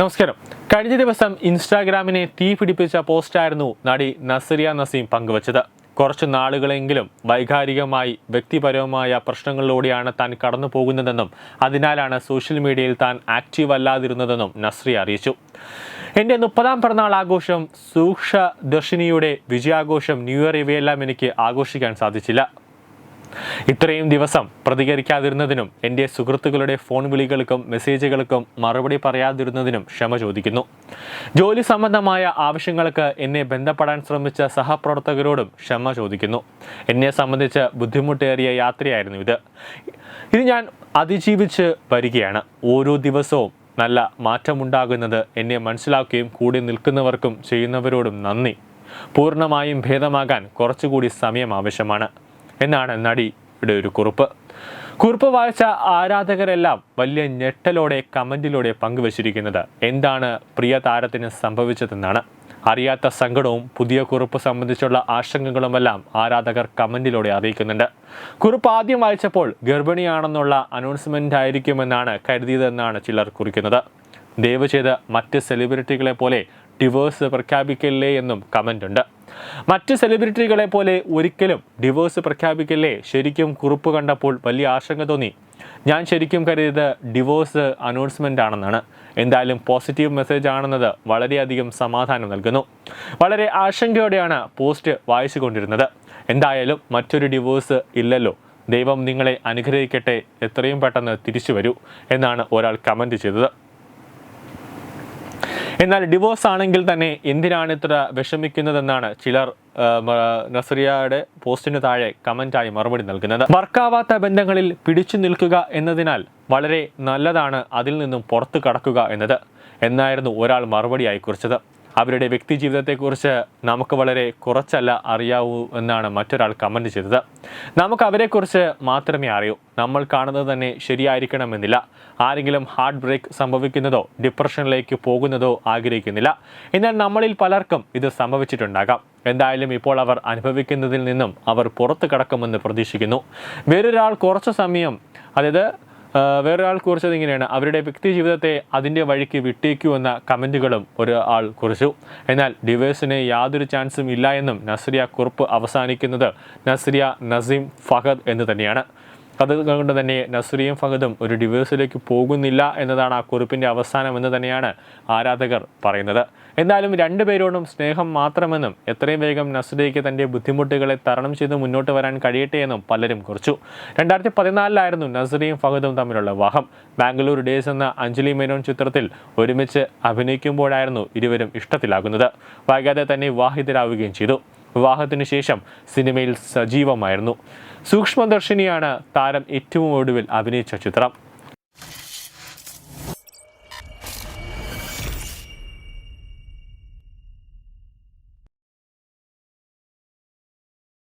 നമസ്കാരം. കഴിഞ്ഞ ദിവസം ഇൻസ്റ്റാഗ്രാമിനെ തീ പിടിപ്പിച്ച പോസ്റ്റായിരുന്നു നടി നസറിയ നസീം പങ്കുവച്ചത്. കുറച്ച് നാളുകളെങ്കിലും വൈകാരികമായി വ്യക്തിപരവുമായ പ്രശ്നങ്ങളിലൂടെയാണ് താൻ കടന്നു പോകുന്നതെന്നും അതിനാലാണ് സോഷ്യൽ മീഡിയയിൽ താൻ ആക്റ്റീവ് അല്ലാതിരുന്നതെന്നും നസ്രിയ അറിയിച്ചു. എന്റെ മുപ്പതാം പിറന്നാൾ ആഘോഷം സൂക്ഷ ദർശിനിയുടെ വിജയാഘോഷം ന്യൂ ഇയർ ഇവയെല്ലാം എനിക്ക് ആഘോഷിക്കാൻ സാധിച്ചില്ല. ഇത്രയും ദിവസം പ്രതികരിക്കാതിരുന്നതിനും എന്റെ സുഹൃത്തുക്കളുടെ ഫോൺ വിളികൾക്കും മെസ്സേജുകൾക്കും മറുപടി പറയാതിരുന്നതിനും ക്ഷമ ചോദിക്കുന്നു. ജോലി സംബന്ധമായ ആവശ്യങ്ങൾക്ക് എന്നെ ബന്ധപ്പെടാൻ ശ്രമിച്ച സഹപ്രവർത്തകരോടും ക്ഷമ ചോദിക്കുന്നു. എന്നെ സംബന്ധിച്ച് ബുദ്ധിമുട്ടേറിയ യാത്രയായിരുന്നു ഇത്. ഇത് ഞാൻ അതിജീവിച്ച് വരികയാണ്. ഓരോ ദിവസവും നല്ല മാറ്റമുണ്ടാകുന്നത് എന്നെ മനസ്സിലാക്കുകയും കൂടി നിൽക്കുന്നവർക്കും ചെയ്യുന്നവരോടും നന്ദി. പൂർണമായും ഭേദമാകാൻ കുറച്ചുകൂടി സമയം ആവശ്യമാണ്. എന്നാണ് നടിയുടെ ഒരു കുറിപ്പ്. കുറിപ്പ് വായിച്ച ആരാധകരെല്ലാം വലിയ ഞെട്ടലോടെ കമന്റിലൂടെ പങ്കുവച്ചിരിക്കുന്നത് എന്താണ് പ്രിയ താരത്തിന് സംഭവിച്ചതെന്നാണ്. അറിയാത്ത സങ്കടവും പുതിയ കുറിപ്പ് സംബന്ധിച്ചുള്ള ആശങ്കകളുമെല്ലാം ആരാധകർ കമന്റിലൂടെ അറിയിക്കുന്നുണ്ട്. കുറിപ്പ് ആദ്യം വായിച്ചപ്പോൾ ഗർഭിണിയാണെന്നുള്ള അനൗൺസ്മെന്റ് ആയിരിക്കുമെന്നാണ് കരുതിയതെന്നാണ് ചിലർ കുറിക്കുന്നത്. ദയവ് ചെയ്ത് മറ്റ് സെലിബ്രിറ്റികളെ പോലെ ഡിവോഴ്സ് പ്രഖ്യാപിക്കല്ലേ എന്നും കമന്റ് ഉണ്ട്. മറ്റ് സെലിബ്രിറ്റികളെ പോലെ ഒരിക്കലും ഡിവോഴ്സ് പ്രഖ്യാപിക്കല്ലേ ശരിക്കും കുറിപ്പ് കണ്ടപ്പോൾ വലിയ ആശങ്ക തോന്നി. ഞാൻ ശരിക്കും കരുതിയത് ഡിവോഴ്സ് അനൗൺസ്മെന്റ് ആണെന്നാണ്. എന്തായാലും പോസിറ്റീവ് മെസ്സേജ് ആണെന്നത് വളരെയധികം സമാധാനം നൽകുന്നു. വളരെ ആശങ്കയോടെയാണ് പോസ്റ്റ് വായിച്ചുകൊണ്ടിരുന്നത് എന്തായാലും മറ്റൊരു ഡിവോഴ്സ് ഇല്ലല്ലോ. ദൈവം നിങ്ങളെ അനുഗ്രഹിക്കട്ടെ. എത്രയും പെട്ടെന്ന് തിരിച്ചു വരൂ എന്നാണ് ഒരാൾ കമന്റ് ചെയ്തത്. എന്നാൽ ഡിവോഴ്സ് ആണെങ്കിൽ തന്നെ എന്തിനാണ് ഇത്ര വിഷമിക്കുന്നതെന്നാണ് ചിലർ നസറിയയുടെ പോസ്റ്റിന് താഴെ കമന്റായി മറുപടി നൽകുന്നത്. വർക്കാവാത്ത ബന്ധങ്ങളിൽ പിടിച്ചു നിൽക്കുക എന്നതിനാൽ വളരെ നല്ലതാണ് അതിൽ നിന്നും പുറത്തു കടക്കുക എന്നത്. എന്നായിരുന്നു ഒരാൾ മറുപടിയായി കുറിച്ചത്. അവരുടെ വ്യക്തി ജീവിതത്തെക്കുറിച്ച് നമുക്ക് വളരെ കുറച്ചല്ല അറിയാവൂ എന്നാണ് മറ്റൊരാൾ കമന്റ് ചെയ്തത്. നമുക്ക് അവരെക്കുറിച്ച് മാത്രമേ അറിയൂ. നമ്മൾ കാണുന്നത് തന്നെ ശരിയായിരിക്കണമെന്നില്ല. ആരെങ്കിലും ഹാർട്ട് ബ്രേക്ക് സംഭവിക്കുന്നതോ ഡിപ്രഷനിലേക്ക് പോകുന്നതോ ആഗ്രഹിക്കുന്നില്ല. എന്നാൽ നമ്മളിൽ പലർക്കും ഇത് സംഭവിച്ചിട്ടുണ്ടാകാം. എന്തായാലും ഇപ്പോൾ അവർ അനുഭവിക്കുന്നതിൽ നിന്നും അവർ പുറത്തു കടക്കുമെന്ന് പ്രതീക്ഷിക്കുന്നു. വേറൊരാൾ കുറച്ച് സമയം അതായത് വേറൊരാൾ കുറിച്ചത് ഇങ്ങനെയാണ്. അവരുടെ വ്യക്തി ജീവിതത്തെ അതിന്റെ വഴിക്ക് വിട്ടേക്കൂ എന്ന കമന്റുകളും ഒരു ആൾ കുറിച്ചു. എന്നാൽ ഡിവേഴ്സിന് യാതൊരു ചാൻസും ഇല്ല എന്നും നസ്രിയ കുറിപ്പ് അവസാനിക്കുന്നത് നസ്രിയ നസീം ഫഹദ് എന്ന് തന്നെയാണ്. അതുകൊണ്ട് തന്നെ നസ്രിയും ഫഹദും ഒരു ഡിവേഴ്സിലേക്ക് പോകുന്നില്ല എന്നതാണ് ആ കുറിപ്പിന്റെ അവസാനം എന്ന് തന്നെയാണ് ആരാധകർ പറയുന്നത്. എന്നാലും രണ്ടുപേരോടും സ്നേഹം മാത്രമെന്നും എത്രയും വേഗം നസ്രിയയ്ക്ക് തന്റെ ബുദ്ധിമുട്ടുകളെ തരണം ചെയ്ത് മുന്നോട്ട് വരാൻ കഴിയട്ടെ എന്നും പലരും കുറിച്ചു. രണ്ടായിരത്തി പതിനാലിലായിരുന്നു നസ്രിയും ഫഹദും തമ്മിലുള്ള വിവാഹം. ബാംഗ്ലൂർ ഡേയ്സ് എന്ന അഞ്ജലി മേനോൻ ചിത്രത്തിൽ ഒരുമിച്ച് അഭിനയിക്കുമ്പോഴായിരുന്നു ഇരുവരും ഇഷ്ടത്തിലാകുന്നത്. വൈകാതെ തന്നെ വിവാഹിതരാവുകയും ചെയ്തു. വിവാഹത്തിനു ശേഷം സിനിമയിൽ സജീവമായിരുന്നു. സൂക്ഷ്മദർശിനിയാണ് താരം ഏറ്റവും ഒടുവിൽ അഭിനയിച്ച ചിത്രം.